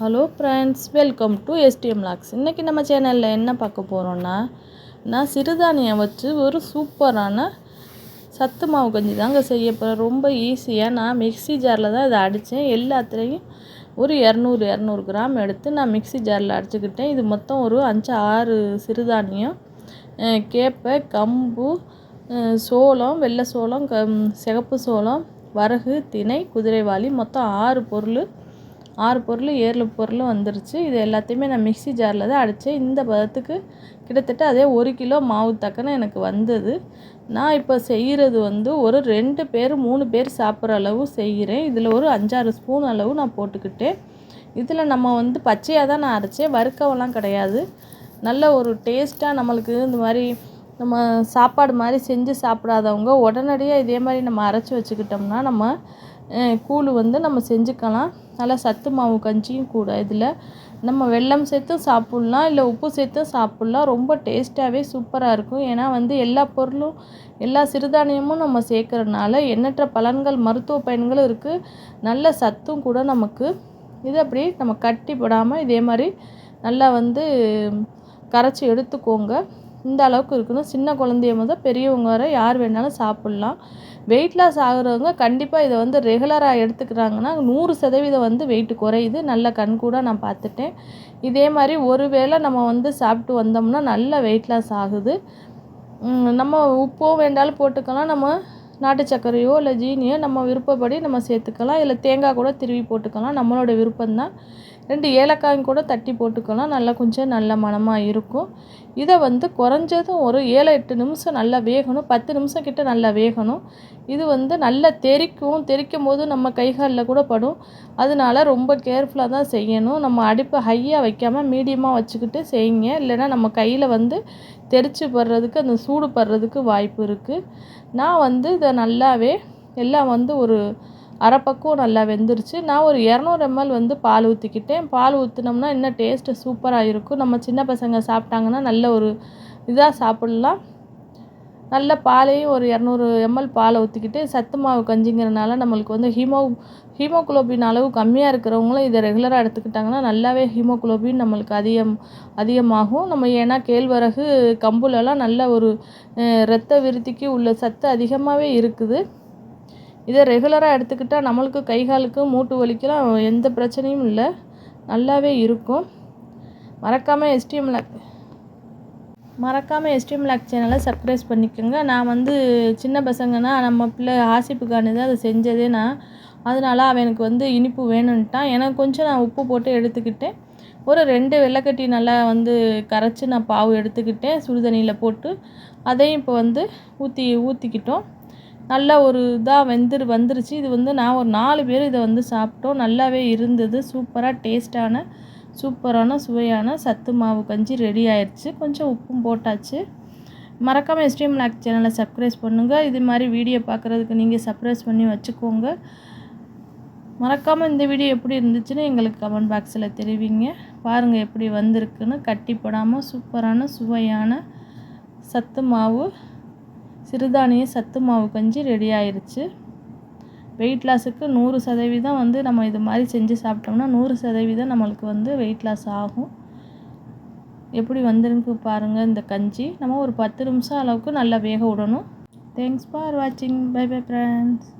Hello friends welcome to STM logs இன்றைக்கி நம்ம சேனலில் என்ன பார்க்க போகிறோன்னா நான் சிறுதானியம் வச்சு ஒரு சூப்பரான சத்து மாவு கஞ்சி தாங்க செய்ய போகிறேன் ரொம்ப ஈஸியாக நான் மிக்ஸி ஜாரில் தான் இதை அடித்தேன். எல்லாத்துலேயும் ஒரு இரநூறு இரநூறு கிராம் எடுத்து நான் மிக்ஸி ஜாரில் அடிச்சுக்கிட்டேன். இது மொத்தம் ஒரு அஞ்சு ஆறு சிறுதானியம் கேப்பை கம்பு சோளம் வெள்ளை சோளம் க சிகப்பு சோளம் வரகு திணை குதிரைவாளி மொத்தம் ஆறு பொருள் ஆறு பொருள் ஏழு பொருள் வந்துருச்சு. இது எல்லாத்தையுமே நான் மிக்ஸி ஜாரில் தான் அடித்தேன் இந்த பதத்துக்கு கிட்டத்தட்ட அதே ஒரு கிலோ மாவு தக்கன எனக்கு வந்தது. நான் இப்போ செய்கிறது வந்து ஒரு ரெண்டு பேர் மூணு பேர் சாப்பிட்ற அளவு செய்கிறேன் இதில் ஒரு அஞ்சாறு ஸ்பூன் அளவு நான் போட்டுக்கிட்டேன். இதில் நம்ம வந்து பச்சையாக தான் நான் அரைச்சேன். வறுக்கவெல்லாம் கிடையாது. நல்ல ஒரு டேஸ்ட்டாக நம்மளுக்கு இந்த மாதிரி நம்ம சாப்பாடு மாதிரி செஞ்சு சாப்பிடாதவங்க உடனடியாக இதே மாதிரி நம்ம அரைச்சி வச்சுக்கிட்டோம்னா நம்ம கூழ் வந்து நம்ம செஞ்சுக்கலாம். நல்லா சத்து மாவு கஞ்சியும் கூட இதில். நம்ம வெல்லம் சேர்த்தும் சாப்பிட்லாம் இல்லை உப்பு சேர்த்தும் சாப்பிட்லாம். ரொம்ப டேஸ்ட்டாகவே சூப்பராக இருக்கும். ஏன்னா வந்து எல்லா பொருளும் எல்லா சிறுதானியமும் நம்ம சேர்க்கறனால எண்ணற்ற பலன்கள் மருத்துவ பயன்களும் இருக்குது நல்ல சத்தும் கூட நமக்கு. இது அப்படி நம்ம கட்டி போடாமல் இதே மாதிரி நல்லா வந்து கரைச்சி எடுத்துக்கோங்க. இந்த அளவுக்கு இருக்கணும் சின்ன குழந்தைய முதல் பெரியவங்க வரை யார் வேணாலும் சாப்பிட்லாம். வெயிட் லாஸ் ஆகுறவங்க கண்டிப்பாக இதை வந்து ரெகுலராக எடுத்துக்கிறாங்கன்னா நூறு சதவீதம் வந்து வெயிட் குறையுது. நல்ல கண்கூட நான் பார்த்துட்டேன். இதே மாதிரி ஒரு வேளை நம்ம வந்து சாப்பிட்டு வந்தோம்னா நல்ல வெயிட் லாஸ் ஆகுது. நம்ம உப்போ வேண்டாலும் போட்டுக்கலாம். நம்ம நாட்டு சர்க்கரையோ இல்லை ஜீனியோ நம்ம விருப்பப்படி நம்ம சேர்த்துக்கலாம். இல்லை தேங்காய் கூட திருவி போட்டுக்கலாம். நம்மளோட விருப்பம்தான். ரெண்டு ஏலக்காயும் கூட தட்டி போட்டுக்கலாம். நல்லா கொஞ்சம் நல்ல மணமாக இருக்கும். இதை வந்து குறைஞ்சதும் ஒரு ஏழு எட்டு நிமிஷம் நல்லா வேகணும். பத்து நிமிஷம் கிட்ட நல்லா வேகணும். இது வந்து நல்லா தெறிக்கும் தெறிக்கும் போது நம்ம கைகாலில் கூட படும். அதனால ரொம்ப கேர்ஃபுல்லாக தான் செய்யணும். நம்ம அடுப்பை ஹையாக வைக்காமல் மீடியமாக வச்சுக்கிட்டு செய்யுங்க. இல்லைன்னா நம்ம கையில் வந்து தெரிச்சு படுறதுக்கு அந்த சூடு படுறதுக்கு வாய்ப்பு இருக்குது நான் வந்து இதை நல்லாவே எல்லாம் வந்து ஒரு அரை பக்கம் நல்லா வெந்துருச்சு. நான் ஒரு இரநூறு எம்எல் வந்து பால் ஊற்றிக்கிட்டேன் பால் ஊற்றினோம்னா இன்னும் டேஸ்ட்டு சூப்பராக இருக்கும். நம்ம சின்ன பசங்க சாப்பிட்டாங்கன்னா நல்ல ஒரு இதாக சாப்பிட்லாம். நல்ல பாலையும் ஒரு இரநூறு எம்எல் பாலை ஊற்றிக்கிட்டு சத்து மாவு கஞ்சிங்கிறனால நம்மளுக்கு வந்து ஹீமோ ஹீமோகுளோபின் அளவு கம்மியாக இருக்கிறவங்களும் இதை ரெகுலராக எடுத்துக்கிட்டாங்கன்னா நல்லாவே ஹீமோகுளோபின் நம்மளுக்கு அதிகம் அதிகமாகும். நம்ம ஏன்னா கேழ்வரகு கம்புலலாம் நல்ல ஒரு இரத்த விருத்திக்கு உள்ள சத்து அதிகமாகவே இருக்குது. இதை ரெகுலராக எடுத்துக்கிட்டால் நம்மளுக்கு கை காலுக்கு மூட்டு வலிக்கெலாம் எந்த பிரச்சனையும் இல்லை. நல்லாவே இருக்கும். மறக்காமல் எஸ்டிஎம் லாக் மறக்காமல் எஸ்டிஎம் லாக் சேனலை சப்ஸ்கிரைப் பண்ணிக்கோங்க. நான் வந்து சின்ன பசங்கன்னா நம்ம பிள்ளை ஆசிப்புக்கானது அதை செஞ்சதே நான். அதனால அவனுக்கு வந்து இனிப்பு வேணும்ன்ட்டான். எனக்கு கொஞ்சம் நான் உப்பு போட்டு எடுத்துக்கிட்டேன். ஒரு ரெண்டு வெள்ளைக்கட்டி நல்லா வந்து கரைச்சி நான் பாவு எடுத்துக்கிட்டேன். சுடுதண்ணியில் போட்டு அதையும் இப்போ வந்து ஊற்றி ஊற்றிக்கிட்டோம் நல்ல ஒரு இதாக வெந்துரு வந்துருச்சு. இது வந்து நான் ஒரு நாலு பேர் இதை வந்து சாப்பிட்டோம். நல்லாவே இருந்தது. சூப்பராக டேஸ்டான சூப்பரான சுவையான சத்து மாவு கஞ்சி ரெடி ஆயிடுச்சு கொஞ்சம் உப்பும் போட்டாச்சு. மறக்காமல் எஸ்டிஎம் லாக் சேனலை சப்ஸ்கிரைப் பண்ணுங்கள் இது மாதிரி வீடியோ பார்க்குறதுக்கு நீங்கள் சப்ரைஸ் பண்ணி வச்சுக்கோங்க. மறக்காமல் இந்த வீடியோ எப்படி இருந்துச்சுன்னு எங்களுக்கு கமெண்ட் பாக்ஸில் தெரிவிங்க. பாருங்கள் எப்படி வந்திருக்குன்னு. கட்டி போடாமல் சூப்பரான சுவையான சத்து மாவு சிறுதானிய சத்து மாவு கஞ்சி ரெடி ஆயிருச்சு. வெயிட் லாஸுக்கு நூறு சதவீதம் வந்து நம்ம இது மாதிரி செஞ்சு சாப்பிட்டோம்னா நூறு சதவீதம் நம்மளுக்கு வந்து வெயிட் லாஸ் ஆகும். எப்படி வந்திருக்கு பாருங்கள் இந்த கஞ்சி. நம்ம ஒரு பத்து நிமிஷம் அளவுக்கு நல்லா வேக விடணும். தேங்க்ஸ் ஃபார் வாட்சிங் பை பை ஃப்ரெண்ட்ஸ்